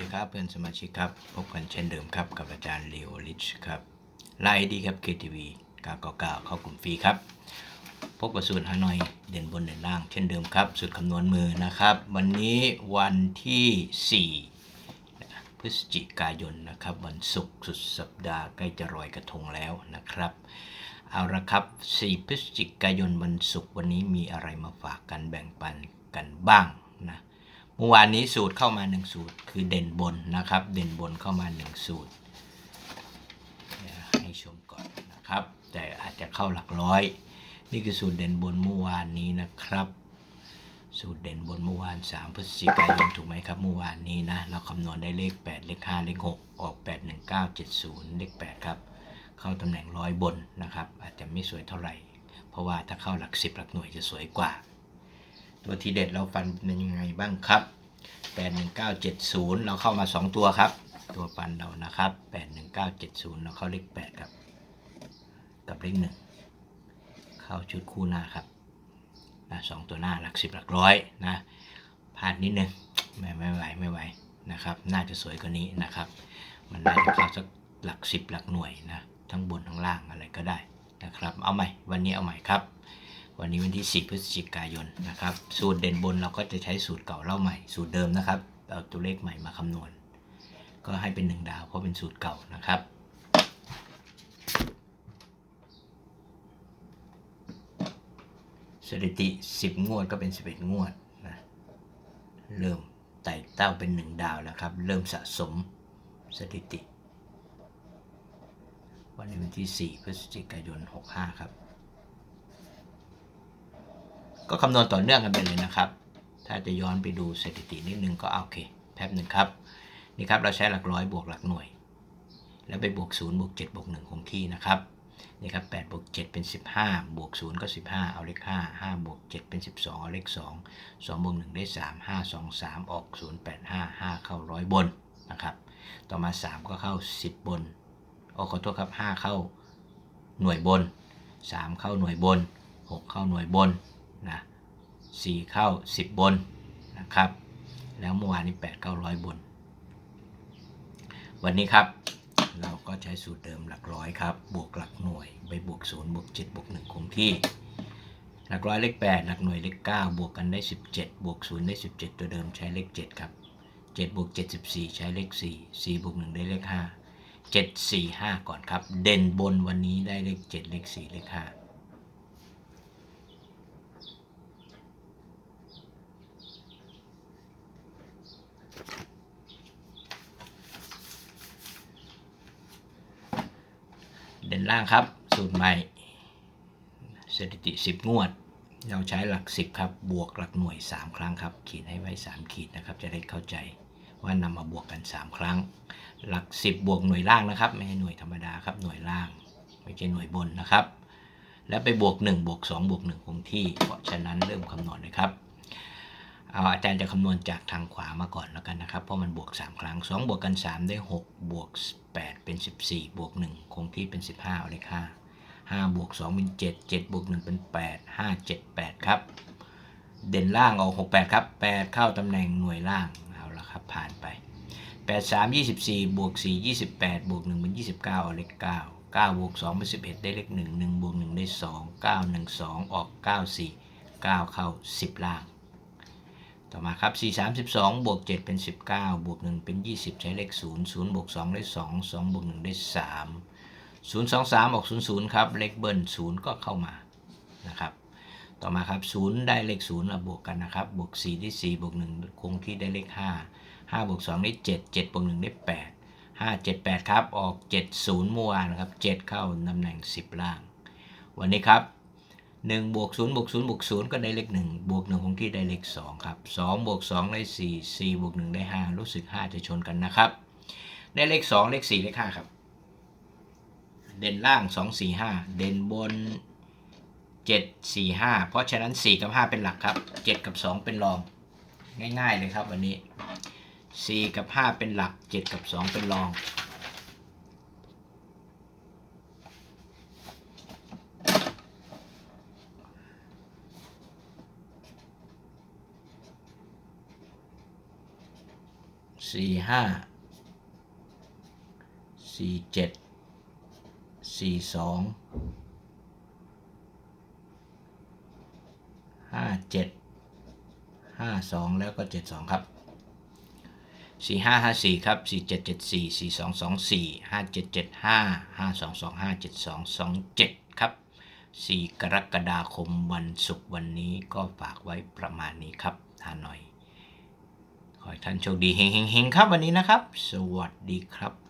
ดีครับเพื่อนสมาชิกครับพบกันเช่นเดิมครับกับอาจารย์เลโอลิชครับไลน์ดีครับ KTV 999เข้ากลุ่มฟรีครับ พบกับสูตรฮานอยเด่นบนเด่นล่าง เช่นเดิมครับสูตรคำนวณมือนะครับ วันนี้วันที่ 4 พฤศจิกายนนะครับ วันศุกร์สุดสัปดาห์ใกล้จะรอยกระทงแล้วนะครับเอาละครับ 4 พฤศจิกายนวันศุกร์วันนี้มีอะไรมาฝากกันแบ่งปันกันบ้าง มื่อวานนี้สูตรเข้ามา1สูตร คือเด่นบนนะครับ เด่นบนเข้ามา1สูตรให้ชมก่อนนะครับ แต่อาจจะเข้าหลักร้อย นี่คือสูตรเด่นบนเมื่อวานนี้นะครับ สูตรเด่นบนเมื่อวาน 3 พฤศจิกายนถูกไหมครับเมื่อวานนี้นะเราคำนวณได้เลข 8 เลข 5 เลข 6 ออก 8 1 9 7 0 เลข 8 ครับ เข้าตำแหน่งร้อยบนนะครับ อาจจะไม่สวยเท่าไหร่ เพราะว่าถ้าเข้าหลัก 10 หลักหน่วยจะสวยกว่า ตัวทีเด็ดเราฟันเป็นยังไงบ้างครับ81970เราเข้ามา2ตัวครับ ตัวฟันเรานะครับ81970เราเข้าเลข8ครับ กับเลข1เข้าชุดคู่หน้าครับนะสองตัวหน้าหลัก10หลักร้อยนะพลาดนิดนึงไม่ไม่ไหวไม่ไหวนะครับ น่าจะสวยกว่านี้นะครับ มันน่าจะเข้าสักหลัก10หลักหน่วยนะทั้งบนทั้งล่างอะไรก็ได้นะครับ เอาใหม่ วันนี้เอาใหม่ครับ วันนี้วันที่4พฤศจิกายนนะครับ สูตรเด่นบนเราก็จะใช้สูตรเก่าเล่าใหม่ สูตรเดิมนะครับ เอาตัวเลขใหม่มาคำนวณ ก็ให้เป็น 1 ดาวเพราะเป็นสูตรเก่านะครับสถิติ 10 งวดก็เป็น 11 งวดนะเริ่มไต่เต้าเป็น 1 ดาวแล้วครับ เริ่มสะสมสถิติ วันนี้วันที่ 4 พฤศจิกายน 65 ครับ ก็คำนวณต่อเนื่องกันไปเลยนะครับ ถ้าจะย้อนไปดูสถิตินิดนึงก็โอเคแป๊บหนึ่งครับ นี่ครับเราใช้หลักร้อยบวกหลักหน่วย แล้วไปบวก0บวก7บวก1คงที่นะครับนี่ครับ8บวก7เป็น 15 บวก 0 ก็ 15 เอาเลข5 5บวก7เป็น 12 เอาเลข 2 2บวก1ได้ 3 5 2 3 ออก 0 8 5 5 เข้าร้อยบนนะครับ ต่อมา 3 ก็เข้า 10 บนโอ้ขอโทษครับ 5 เข้าหน่วยบน 3 เข้าหน่วยบน 6 เข้าหน่วยบน นะ4เข้า 10 บนนะครับ แล้วเมื่อวานนี้8เข้าร้อยบน วันนี้ครับเราก็ใช้สูตรเดิมหลักร้อยครับ บวกหลักหน่วยไปบวก 0 บวก 7 บวก 1 คงที่ หลักร้อยเลข 8 หลักหน่วยเลข 9 บวกกันได้ 17 บวก 0 ได้ 17 ตัวเดิมใช้เลข 7 ครับ 7 บวก74ใช้เลข 4 4 บวก 1 ได้เลข 5 7 4 5 ก่อนครับ เด่นบนวันนี้ได้เลข 7 เลข 4 เลข 5 นล่างครับ สูตรใหม่สถิติ 10 งวด เราใช้หลัก 10 ครับ บวกหลักหน่วย 3 ครั้งครับ ขีดให้ไว้ 3 ขีดนะครับ จะได้เข้าใจว่านำมาบวกกัน 3 ครั้ง หลัก 10 บวกหน่วยล่างนะครับ ไม่ใช่หน่วยธรรมดาครับ หน่วยล่าง ไม่ใช่หน่วยบนนะครับ แล้วไปบวก 1 บวก 2 บวก 1 คงที่ เพราะฉะนั้นเริ่มคำนวณเลยครับ เอาอาจารย์จะคำนวณจากทางขวามาก่อนแล้วกันนะครับ เพราะมันบวก 3 ครั้ง 2 บวกกัน 3 ได้ 6 บวก 8 เป็น 14 บวก 1 คงที่เป็น 15เอาเลข5 5บวก 2 เป็น 7 7 บวก 1 เป็น 8 5 7 8 ครับ เด่นล่างเอา 6 8 ครับ 8 เข้าตำแหน่งหน่วยล่าง เอาละครับ ผ่านไป 8 3 24 บวก 4 28 บวก 1 เป็น 29เอาเลข9 9บวก2เป็น 11 ได้เลข 1 1บวก1ได้ 2 9 1 2 ออก 9 4 9 เข้า 10 ล่าง ต่อมาครับ 4 32บวก 7 เป็น 19 บวก 1 เป็น 20 ใช้เลข 0 0 บวก 2 ได้ 2 2 บวก 1 ได้ 3 0 2 3 ออก 0 0 ครับ เลขเบิ้ล0 ก็เข้ามา นะครับ ต่อมาครับ 0 ได้เลข0เราบวกกันนะครับ บวก 4 ได้ 4 บวก 1 คงที่ได้เลข 5 5บวก2ได้ 7 7บวก1ได้ 8 5 7 8 ครับ ออก 7 0เมื่อวานนะครับ 7 เข้าตำแหน่ง 10 ล่าง วันนี้ครับ 1บวก0บวก0บวก0ก็ได้เลข1บวก1คงที่ได้เลข2ครับ2บวก2ได้4 4บวก1ได้ 5 รู้สึก 5 จะชนกันนะครับ ได้เลข 2 เลข 4 เลข 5 ครับ เด่นล่าง 2 4 5 เด่นบน 7 4 5 เพราะฉะนั้น 4 กับ 5 เป็นหลักครับ 7 กับ 2 เป็นรอง ง่าย ๆ เลยครับวันนี้ 4 กับ 5 เป็นหลัก 7 กับ 2 เป็นรอง สี่ห้าสี่เจ็ดสี่สองห้าเจ็ดห้าสองแล้วก็เจ็ดสองครับสี่ห้าห้าสี่ครับสี่เจ็ดเจ็ดสี่สี่สองสองสี่ห้าเจ็ดเจ็ดห้าห้าสองสองห้าเจ็ดสองสองเจ็ดครับสี่กรกฎาคมวันศุกร์วันนี้ก็ฝากไว้ประมาณนี้ครับฮานอยขอ ให้ท่านโชคดีเฮงๆๆครับวันนี้นะครับ สวัสดีครับ